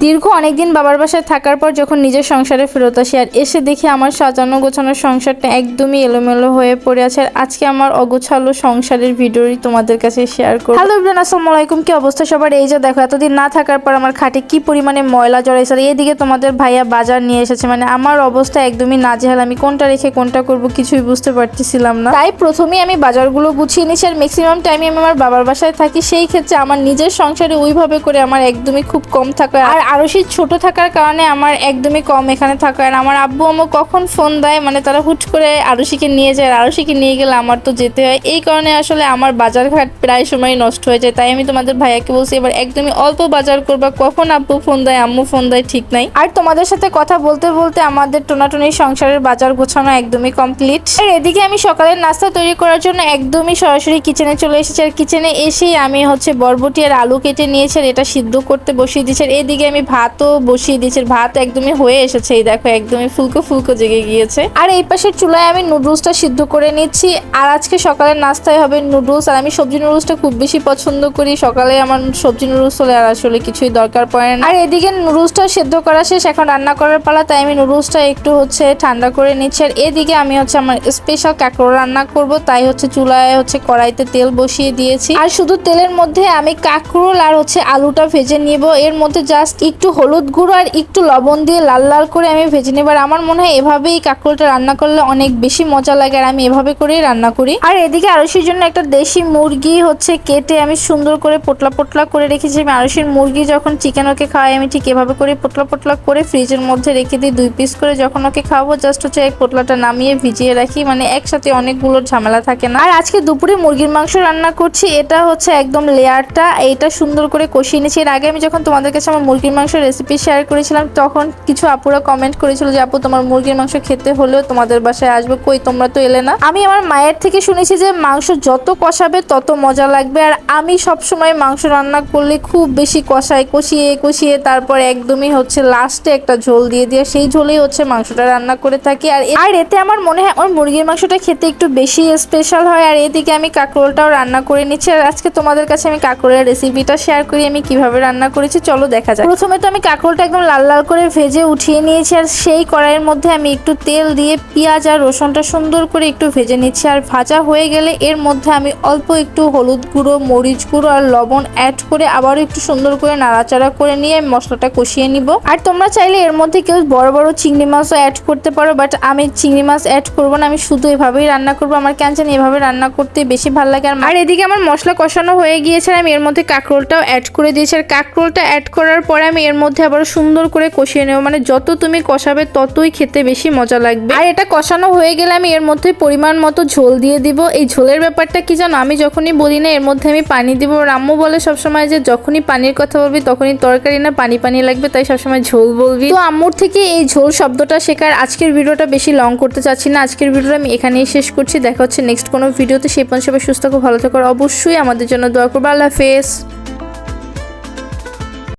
দীর্ঘ অনেকদিন বাবার বাসায় থাকার পর যখন নিজের সংসারে ফেরত আসি আর এসে দেখি আমার সাজানো গোছানো সংসারটা একদমই এলোমেলো হয়ে পড়ে আছে আর আজকে আমার অগোছালো সংসারের ভিডিওই তোমাদের কাছে শেয়ার করব। হ্যালো ইবরান আসসালামু আলাইকুম কি অবস্থা সবার? এই যে দেখো এতদিন না থাকার পর আমার খাটে কি পরিমাণে ময়লা জড়াইছে। আর এদিকে তোমাদের ভাইয়া বাজার নিয়ে এসেছে মানে আমার অবস্থা একদমই নাজেহাল। আমি কোনটা রেখে কোনটা করব কিছুই বুঝতে পারতেছিলাম না। তাই প্রথমেই আমি বাজারগুলো গুছিয়ে নিয়েছি আর ম্যাক্সিমাম টাইমে আমি আমার বাবার বাসায় থাকি। সেই ক্ষেত্রে আমার নিজের সংসারে ওইভাবে করে আমার একদমই খুব কম থাকা আর আরশি ছোট থাকার কারণে আমার একদমই কম এখানে থাকা আর আমার আব্বু আম্মু কখন ফোন দেয় মানে তারা হুট করে আরশিকে নিয়ে যায় আর আরশিকে নিয়ে গেলে আমার তো যেতে হয়। এই কারণে আসলে আমার বাজার ঘাট প্রায় সময় নষ্ট হয়ে যায়। তাই আমি তোমাদের ভাইয়াকে বলছি, এবার একদমই অল্প বাজার করবা। কখন আব্বু ফোন দেয়, আম্মু ফোন দেয় ঠিক নাই। আর তোমাদের সাথে কথা বলতে বলতে আমাদের টোনাটুনি সংসারের বাজার গোছানো একদমই কমপ্লিট আর এদিকে আমি সকালের নাস্তা তৈরি করার জন্য একদমই সরাসরি কিচেনে চলে এসেছি। আর কিচেনে এসেই আমি হচ্ছে বরবটি আর আলু কেটে নিয়েছি এটা সিদ্ধ করতে বসিয়ে দিয়েছি। আর এদিকে আমি ভাতও বসিয়ে দিয়েছি ভাত একদমই হয়ে এসেছে, এই দেখো একদমই ফুলকো ফুলকো জেগে গিয়েছে। আর এই পাশের চুলায় আমি নুডলসটা সিদ্ধ করে নিচ্ছি, আর আজকে সকালের নাস্তায় হবে নুডলস, আর আমি সবজি নুডলসটা খুব বেশি পছন্দ করি, সকালে আমার সবজি নুডলস হলে আর আসলে কিছুই দরকার পড়ে না। আর এদিকে নুডলসটা সেদ্ধ করা শেষ, এখন রান্না করার পালা, তাই আমি নুডলসটা একটু হচ্ছে ঠান্ডা করে নিচ্ছি, আর এদিকে আমি হচ্ছে আমার স্পেশাল কাঁকড়ো রান্না করব, তাই হচ্ছে চুলায় হচ্ছে কড়াইতে তেল বসিয়ে দিয়েছি। আর শুধু তেলের মধ্যে আমি কাঁকরোল আর হচ্ছে আলুটা ভেজে নিব, এর মধ্যে জাস্ট একটু হলুদ গুঁড়ো আর একটু লবণ দিয়ে লাল লাল করে আমি ভেজে নেব। আর আমার মনে হয় এভাবেই কাঁকরোলটা রান্না করলে অনেক বেশি মজা লাগে আর আমি এভাবে করেই রান্না করি। আর এদিকে আরসির জন্য একটা দেশি মুরগি হচ্ছে কেটে আমি সুন্দর করে পোটলা পোটলা করে রেখেছি। আমি আরসির মুরগি যখন চিকেন ওকে খাওয়াই, আমি ঠিক এভাবে করে পোটলা পোটলা করে ফ্রিজের মধ্যে রেখে দিই দুই পিস করে। যখন ওকে খাওয়াবো জাস্ট হচ্ছে এক পোটলাটা নামিয়ে ভিজিয়ে রাখি। মানে একসাথে অনেকগুলো ঝামেলা থাকে না। আর আজকে দুপুরে মুরগির মাংস রান্না করছি। এটা হচ্ছে একদম লেয়ারটা। এইটা সুন্দর করে কষিয়ে নিয়েছি এর আগে আমি যখন তোমাদের কাছে আমার মুরগির মাংস রেসিপি শেয়ার করেছিলাম, তখন কিছু আপুরা কমেন্ট করেছিল যে, আপু, তোমার মুরগির মাংস খেতে হলেও তোমাদের বাসায় আসবে, কই তোমরা তো এলে না? আমি আমার মায়ের থেকে শুনেছি যে, মাংস যত কষাবে তত মজা লাগবে, আর আমি সব সময় মাংস রান্না করলে খুব বেশি কষাই কষিয়ে কষিয়ে তারপর একদমই হচ্ছে লাস্টে একটা ঝোল দিয়ে দিয়ে সেই ঝোলেই হচ্ছে মাংসটা রান্না করে থাকি। আর আর এতে আমার মনে হয় আমার মুরগির মাংসটা খেতে একটু বেশি স্পেশাল হয়, আর এদিকে আমি কাঁকরোলটাও রান্না করে নিচ্ছি। আর আজকে তোমাদের কাছে আমি কাঁকরোলের রেসিপিটা শেয়ার করি, আমি কীভাবে রান্না করেছি, চলো দেখা যাক। প্রথমে তো আমি কাঁকরোলটা একদম লাল লাল করে ভেজে উঠিয়ে নিয়েছি, আর সেই কড়াইয়ের মধ্যে আমি একটু তেল দিয়ে পেঁয়াজ আর রসুনটা সুন্দর করে একটু ভেজে নিচ্ছি, আর ভাজা হয়ে গেলে এর মধ্যে আমি অল্প একটু হলুদ গুঁড়ো, মরিচ গুঁড়ো আর লবণ অ্যাড করে আবারও একটু সুন্দর করে নাড়াচাড়া করে নিয়ে আমি মশলাটা কষিয়ে নিব। আর তোমরা চাইলে এর মধ্যে কেউ বড় বড় চিংড়ি মাছও অ্যাড করতে পারো বাট আমি চিংড়ি মাছ অ্যাড করব না, আমি শুধু এভাবেই রান্না করব, আমার কেন জানি এভাবে রান্না করতে বেশি ভালো লাগে, আর এদিকে আমার মশলা কষানো হয়ে গিয়েছে আমি এর মধ্যে কাঁকরোলটাও অ্যাড করে দিয়েছি, আর কাঁকরোলটা অ্যাড করার পরে আমি এর মধ্যে আবার সুন্দর করে কষিয়ে নেব। মানে যত তুমি কষাবে ততই খেতে বেশি মজা লাগবে। আর এটা কষানো হয়ে গেলে আমি এর মধ্যে পরিমাণ মতো ঝোল দিয়ে দিব। এই ঝোলের ব্যাপারটা কি জানো? আমি যখনই বলি না এর মধ্যে আমি পানি দিব আর আম্মু বলে সবসময় যে যখনই পানির কথা বলবি তখনই তরকারি না, পানি পানি লাগবে, তাই সবসময় ঝোল বলবি। তো আম্মুর থেকে এই ঝোল শব্দটা শেখার আজকের ভিডিওটা বেশি লং করতে চাচ্ছি না। আজকের ভিডিওটা আমি এখানেই শেষ করছি। দেখা হচ্ছে নেক্সট কোনো ভিডিওতে। সেই সবাই সুস্থ ভালো থাকো অবশ্যই আমাদের জন্য দোয়া করব। আল্লাহ হাফেজ।